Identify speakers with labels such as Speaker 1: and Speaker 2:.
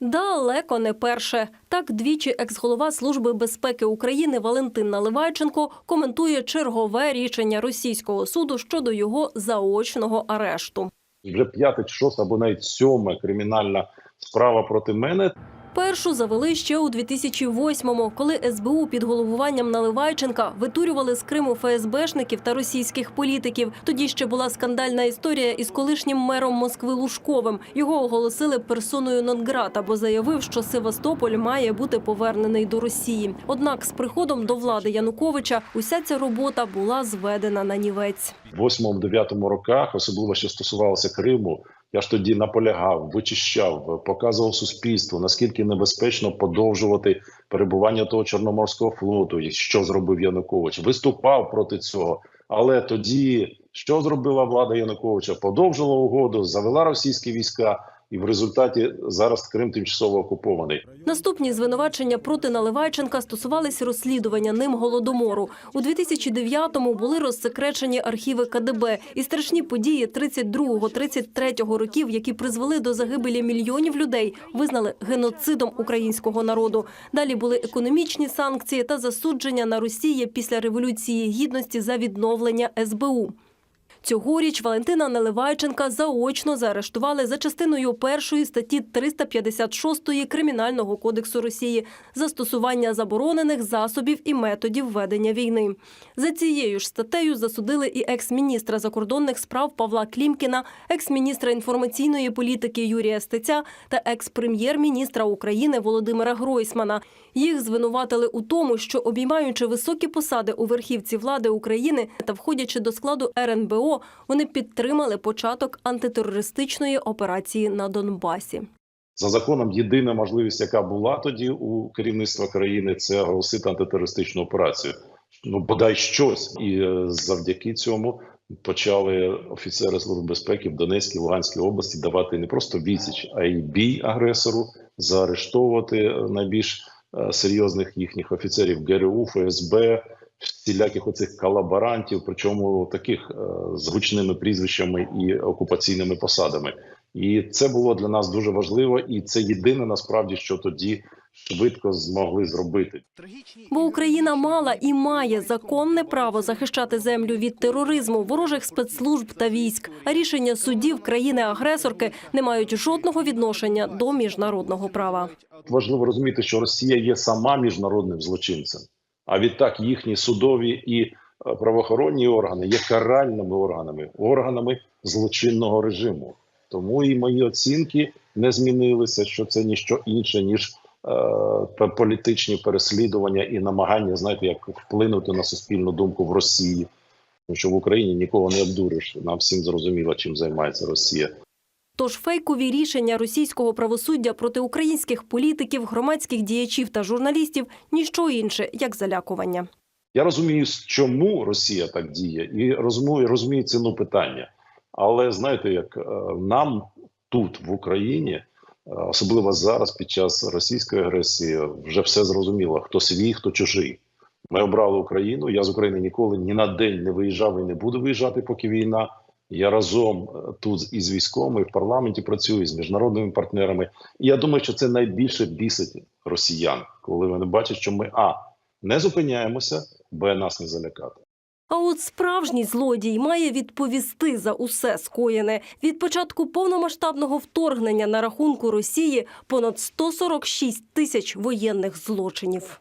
Speaker 1: Далеко не перше. Так двічі екс-голова Служби безпеки України Валентин Наливайченко коментує чергове рішення російського суду щодо його заочного арешту.
Speaker 2: вже п'яте шоста або навіть сьома кримінальна справа проти мене.
Speaker 1: Першу завели ще у 2008-му, коли СБУ під головуванням Наливайченка витурювали з Криму ФСБшників та російських політиків. Тоді ще була скандальна історія із колишнім мером Москви Лужковим. Його оголосили персоною нон-грата, бо заявив, що Севастополь має бути повернений до Росії. Однак з приходом до влади Януковича уся ця робота була зведена на нівець.
Speaker 2: В 8-9 роках, особливо що стосувалося Криму, я ж тоді наполягав, вичищав, показував суспільству, наскільки небезпечно подовжувати перебування того Чорноморського флоту, що зробив Янукович. Виступав проти цього. Але тоді що зробила влада Януковича? Подовжила угоду, завела російські війська, і в результаті зараз Крим тимчасово окупований.
Speaker 1: Наступні звинувачення проти Наливайченка стосувалися розслідування ним голодомору. У 2009-му були розсекречені архіви КДБ і страшні події 32-33 років, які призвели до загибелі мільйонів людей, визнали геноцидом українського народу. Далі були економічні санкції та засудження на Росії після революції гідності за відновлення СБУ. Цьогоріч Валентина Наливайченка заочно заарештували за частиною першої статті 356 Кримінального кодексу Росії застосування заборонених засобів і методів ведення війни. За цією ж статтею засудили і екс-міністра закордонних справ Павла Клімкіна, екс-міністра інформаційної політики Юрія Стеця та екс-прем'єр-міністра України Володимира Гройсмана. Їх звинуватили у тому, що обіймаючи високі посади у верхівці влади України та входячи до складу РНБО, вони підтримали початок антитерористичної операції на Донбасі.
Speaker 2: За законом, єдина можливість, яка була тоді у керівництва країни, це оголосити антитерористичну операцію. Ну бодай щось, і е, завдяки цьому почали офіцери служби безпеки в Донецькій Луганській області давати не просто відсіч, а й бій агресору, заарештовувати е, найбільш е, серйозних їхніх офіцерів ГРУ, ФСБ, всіляких оцих колаборантів, причому таких е, з гучними прізвищами і окупаційними посадами. І це було для нас дуже важливо, і це єдине насправді, що тоді швидко змогли зробити.
Speaker 1: Бо Україна мала і має законне право захищати землю від тероризму, ворожих спецслужб та військ. А рішення судів країни-агресорки не мають жодного відношення до міжнародного права.
Speaker 2: Важливо розуміти, що Росія є сама міжнародним злочинцем, а відтак їхні судові і е, правоохоронні органи є каральними органами, органами злочинного режиму. Тому і мої оцінки не змінилися, що це ніщо інше ніж е, політичні переслідування і намагання, знаєте, як вплинути на суспільну думку в Росії. Тому що в Україні нікого не обдуриш. Нам всім зрозуміло, чим займається Росія.
Speaker 1: Тож фейкові рішення російського правосуддя проти українських політиків, громадських діячів та журналістів ніщо інше, як залякування.
Speaker 2: Я розумію, чому Росія так діє, і розумію, розумію ціну питання. Але знаєте, як е, нам тут в Україні, е, особливо зараз, під час російської агресії, вже все зрозуміло: хто свій, хто чужий. Ми обрали Україну. Я з України ніколи ні на день не виїжджав і не буду виїжджати, поки війна. Я разом е, тут із військовими в парламенті працюю з міжнародними партнерами. І я думаю, що це найбільше бісить росіян, коли вони бачать, що ми а не зупиняємося, б нас не залякати.
Speaker 1: А от справжній злодій має відповісти за усе скоєне. Від початку повномасштабного вторгнення на рахунку Росії понад 146 тисяч воєнних злочинів.